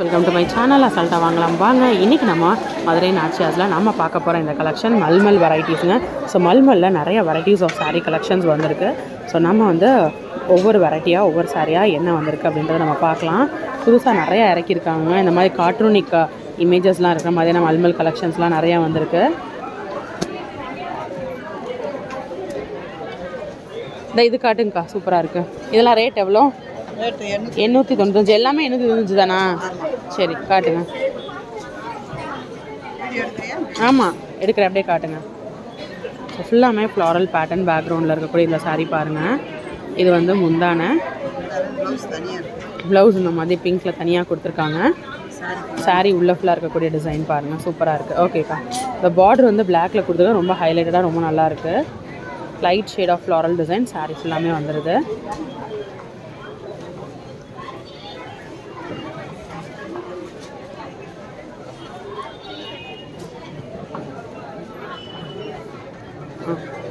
Welcome to my channel அசால்ட்டாக வாங்கலாம் வாங்க இன்றைக்கி நம்ம மதுரை நாச்சியாஸில் நம்ம பார்க்க போகிற இந்த கலெக்ஷன் மல்மல் வெரைட்டிஸுங்க ஸோ மல்மலில் நிறைய வெரைட்டிஸ் ஆஃப் சாரீ கலெக்ஷன்ஸ் வந்திருக்கு. ஸோ நம்ம வந்து ஒவ்வொரு வெரைட்டியாக ஒவ்வொரு சாரியாக என்ன வந்திருக்கு அப்படின்றத நம்ம பார்க்கலாம். புதுசாக நிறையா இறக்கியிருக்காங்க. இந்த மாதிரி கார்ட்டூனிக் இமேஜஸ்லாம் இருக்கிற மாதிரியான மல்மல் கலெக்ஷன்ஸ்லாம் நிறையா வந்திருக்கு. இந்த இது காட்டுங்கக்கா சூப்பராக இருக்குது இதெல்லாம் ரேட் எவ்வளோ? எண்ணூற்றி தொண்ணூத்தஞ்சு எல்லாமே எண்ணூற்றி தொண்ணூத்தஞ்சு தானா? சரி காட்டுங்க. ஆமாம் எடுக்கிற அப்படியே காட்டுங்க. ஸோ ஃபுல்லாமே ஃப்ளாரல் பேட்டர்ன் பேக்ரவுண்டில் இருக்கக்கூடிய இந்த saree பாருங்கள் இது வந்து முந்தான. ப்ளவுஸ் தனியாக இருக்கு. ப்ளவுஸ் இந்த மாதிரி பிங்க்கில் தனியாக கொடுத்துருக்காங்க. சாரி உள்ள ஃபுல்லாக இருக்கக்கூடிய டிசைன் பாருங்கள் சூப்பராக இருக்குது ஓகேக்கா இந்த பார்டர் வந்து பிளாக்ல கொடுத்துருக்க. ரொம்ப ஹைலைட்டடாக ரொம்ப நல்லா இருக்கு. Light shade of floral design saree ஃபுல்லாமே வந்துடுது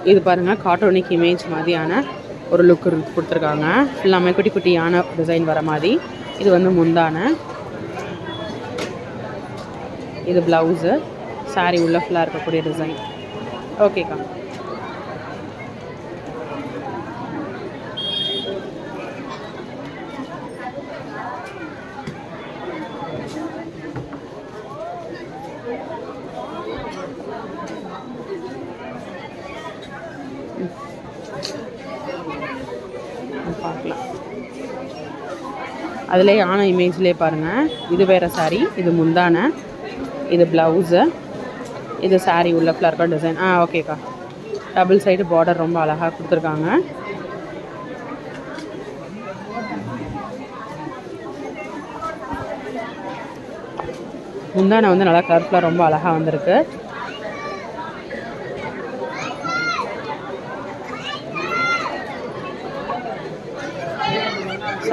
இது பாருங்க கார்ட்டோனிக் இமேஜ் மாதிரியான ஒரு லுக் கொடுத்துருக்காங்க. ஃபுல்லாமே குட்டி குட்டியான டிசைன் வர மாதிரி. இது வந்து முந்தான. இது ப்ளவுஸு சாரி உள்ள ஃபுல்லாக இருக்கக்கூடிய டிசைன் ஓகேக்கா பார்க்கலாம். அதில் ஆன இமேஜ்லேயே பாருங்கள் இது வேறு saree இது முந்தான இது ப்ளவுஸு இது saree உள்ள ஃப்ளவர் டிசைன் ஆ ஓகேக்கா டபுள் சைடு பார்டர் ரொம்ப அழகாக கொடுத்துருக்காங்க. முந்தானை வந்து நல்லா கலர்ஃபுல்லாக ரொம்ப அழகாக வந்திருக்கு.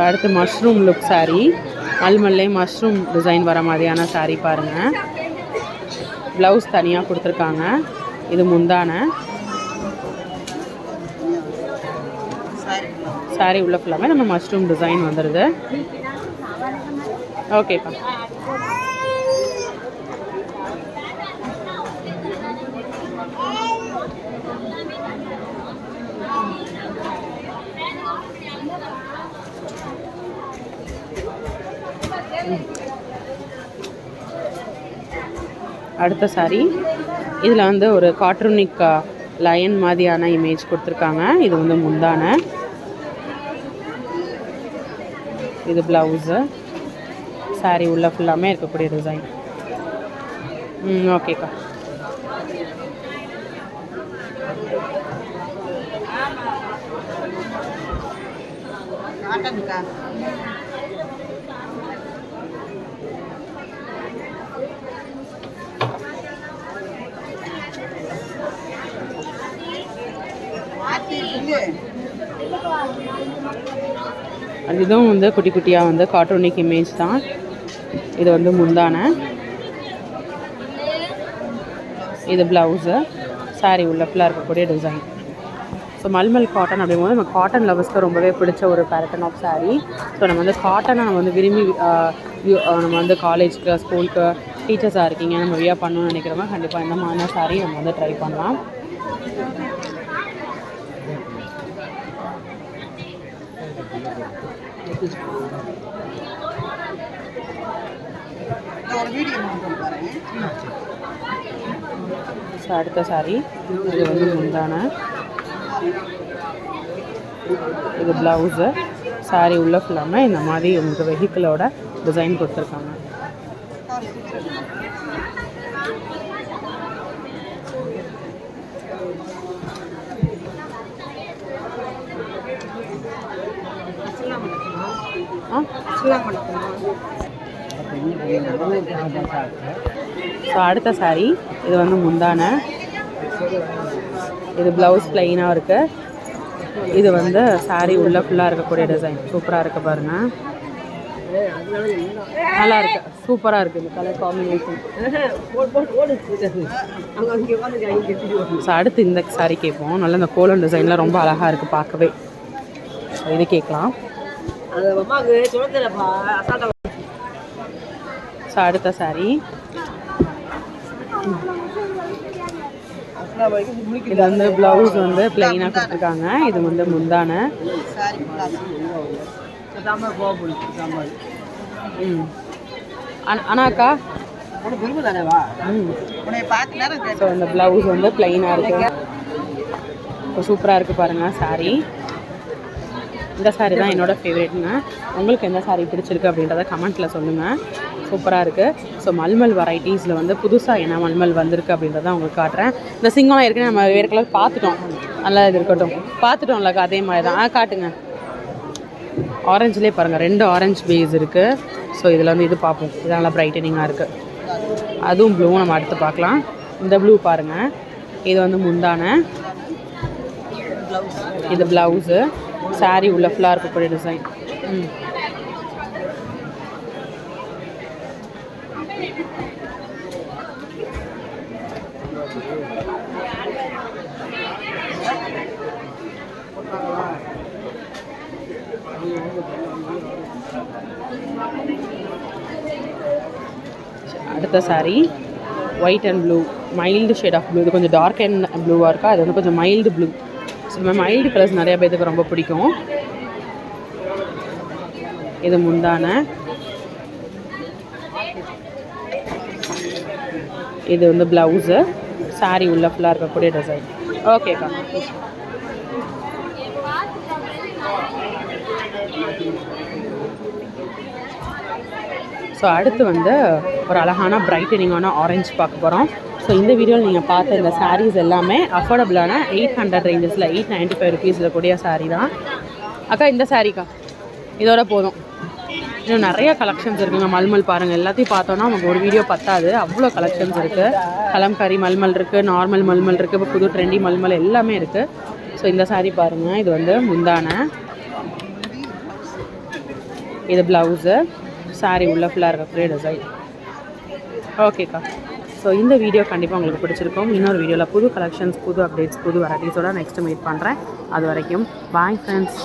அடுத்து மஷ்ரூம் லுக் சாரீ மல்மல்லே மஷ்ரூம் டிசைன் வர மாதிரியான சாரீ பாருங்கள் ப்ளவுஸ் தனியாக கொடுத்துருக்காங்க. இது முந்தான. சாரி உள்ள ஃபுல்லாமே நம்ம மஷ்ரூம் டிசைன் வந்துடுது ஓகேப்பா அடுத்த சாரி இதில் வந்து ஒரு கார்ட்டூனிக் லயன் மாதிரியான இமேஜ் கொடுத்துருக்காங்க. இது வந்து முந்தான. இது ப்ளவுஸு சாரி உள்ள ஃபுல்லாமே இருக்கக்கூடிய டிசைன் ம் ஓகேக்கா காட்டன்க்கா அது இதுவும் வந்து குட்டி குட்டியாக வந்து கார்ட்டூனிக் இமேஜ் தான். இது வந்து முந்தானை. இது ப்ளவுஸு சாரி உள்ள ஃபுல்லாக இருக்கக்கூடிய டிசைன் ஸோ மல்மல் காட்டன் அப்படிங்கும்போது நம்ம காட்டன் லவர்ஸ்க்கு ரொம்பவே பிடிச்ச ஒரு பேரட்டன் ஆஃப் saree. ஸோ நம்ம வந்து காட்டனை நம்ம வந்து விரும்பி நம்ம வந்து காலேஜ்க்கு ஸ்கூலுக்கு டீச்சர்ஸாக இருக்கீங்க நம்ம வியா பண்ணணும்னு நினைக்கிறவங்க கண்டிப்பாக இந்த மாதிரியான saree நம்ம வந்து ட்ரை பண்ணலாம் ஒரு வீடியோ பண்ணுறேன் பாருங்க ஸோ அடுத்த சாரி இது வந்து முந்தான. இது ப்ளவுஸு சாரி உள்ள ஃபுல்லாமல் இந்த மாதிரி உங்களுக்கு வெஹிக்கிளோட டிசைன் கொடுத்துருக்காங்க. ஸோ அடுத்த saree இது வந்து முந்தான. இது ப்ளவுஸ் ப்ளைனாக இருக்குது இது வந்து saree உள்ள ஃபுல்லாக இருக்கக்கூடிய டிசைன் சூப்பராக இருக்குது பாருங்க. நல்லா இருக்கு. சூப்பராக இருக்குது இந்த கலர் காம்பினேஷன் ஸோ அடுத்து இந்த saree கேட்போம். நல்லா இந்த கோலம் டிசைன்லாம் ரொம்ப அழகாக இருக்குது பார்க்கவே. இது கேட்கலாம். ஸோ அடுத்த saree. இது வந்து ப்ளவுஸ் வந்து பிளெயினாக கொடுத்துருக்காங்க. இது வந்து முந்தான. சாரி ம். அண்ணா- அண்ணாக்கா ம். ஸோ இந்த ப்ளவுஸ் வந்து பிளெயினாக இருக்குது இப்போ சூப்பராக இருக்குது பாருங்கள் saree. இந்த சாரீ தான் என்னோடய ஃபேவரட்ங்க உங்களுக்கு எந்த சாரீ பிடிச்சிருக்கு அப்படின்றத கமெண்ட்டில் சொல்லுங்கள் சூப்பராக இருக்குது ஸோ மல்மல் வெரைட்டிஸில் வந்து புதுசாக என்ன மல்மல் வந்திருக்கு அப்படின்றத உங்களுக்கு காட்டுறேன். இந்த சிங்கம் ஏற்கனவே நம்ம வேறு கலர் பார்த்துட்டோம். நல்லா இது இருக்கட்டும். பார்த்துட்டோம்லக்கா அதே மாதிரி தான். ஆ காட்டுங்க. ஆரஞ்சுலேயே பாருங்கள் ரெண்டு ஆரஞ்சு பேஸ் இருக்குது ஸோ இதில் வந்து இது பார்ப்போம். இது நல்லா பிரைட்டனிங்காக இருக்குது அதுவும் ப்ளூவும் நம்ம அடுத்து பார்க்கலாம். இந்த ப்ளூ பாருங்கள் இது வந்து முந்தான. இது ப்ளவுஸு சாரி உள்ள ஃபுல்லாக இருக்கக்கூடிய டிசைன் ம். அடுத்த saree white and blue mild shade of blue இது கொஞ்சம் டார்க் அண்ட் ப்ளூவாக இருக்கா? அது வந்து கொஞ்சம் mild blue so it mild colours நிறைய பேருக்கு ரொம்ப பிடிக்கும். இது முந்தான. இது வந்து ப்ளவுஸு சாரி உள்ள ஃபுல்லாக இருக்கக்கூடிய டிசைன் ஓகேக்கா ஸோ அடுத்து வந்து ஒரு அழகான பிரைட்டனிங்கான ஆரஞ்சு பார்க்க போகிறோம் ஸோ இந்த வீடியோவில் நீங்கள் பார்த்த இந்த சாரீஸ் எல்லாமே அஃபோர்டபுளான எயிட் ஹண்ட்ரட் ரேஞ்சஸில் எயிட் நைன்ட்டி ஃபைவ் ருபீஸில் கூடிய சாரீ தான். அக்கா இந்த சாரீக்கா இதோட போதும். இன்னும் நிறைய கலெக்ஷன்ஸ் இருக்குங்க. மல்மல் பாருங்கள் எல்லாத்தையும் பார்த்தோன்னா நமக்கு ஒரு வீடியோ பத்தாது. அவ்வளோ கலெக்ஷன்ஸ் இருக்குது கலம்காரி மல்மல் இருக்குது நார்மல் மல்மல் இருக்குது இப்போ புது ட்ரெண்டி மல்மல் எல்லாமே இருக்குது ஸோ இந்த சாரீ பாருங்கள் இது வந்து முந்தான. இது ப்ளவுஸு saree உள்ள ஃபுல்லாக இருக்கக்கூடிய டிசைன் ஓகேக்கா ஸோ இந்த வீடியோ கண்டிப்பாக உங்களுக்கு பிடிச்சிருக்கும். இன்னொரு வீடியோவில் புது கலெக்ஷன்ஸ் புது அப்டேட்ஸ் புது வெரைட்டிஸோட நெக்ஸ்ட் மீட் பண்ணுறேன் அது வரைக்கும் பாய் ஃப்ரெண்ட்ஸ்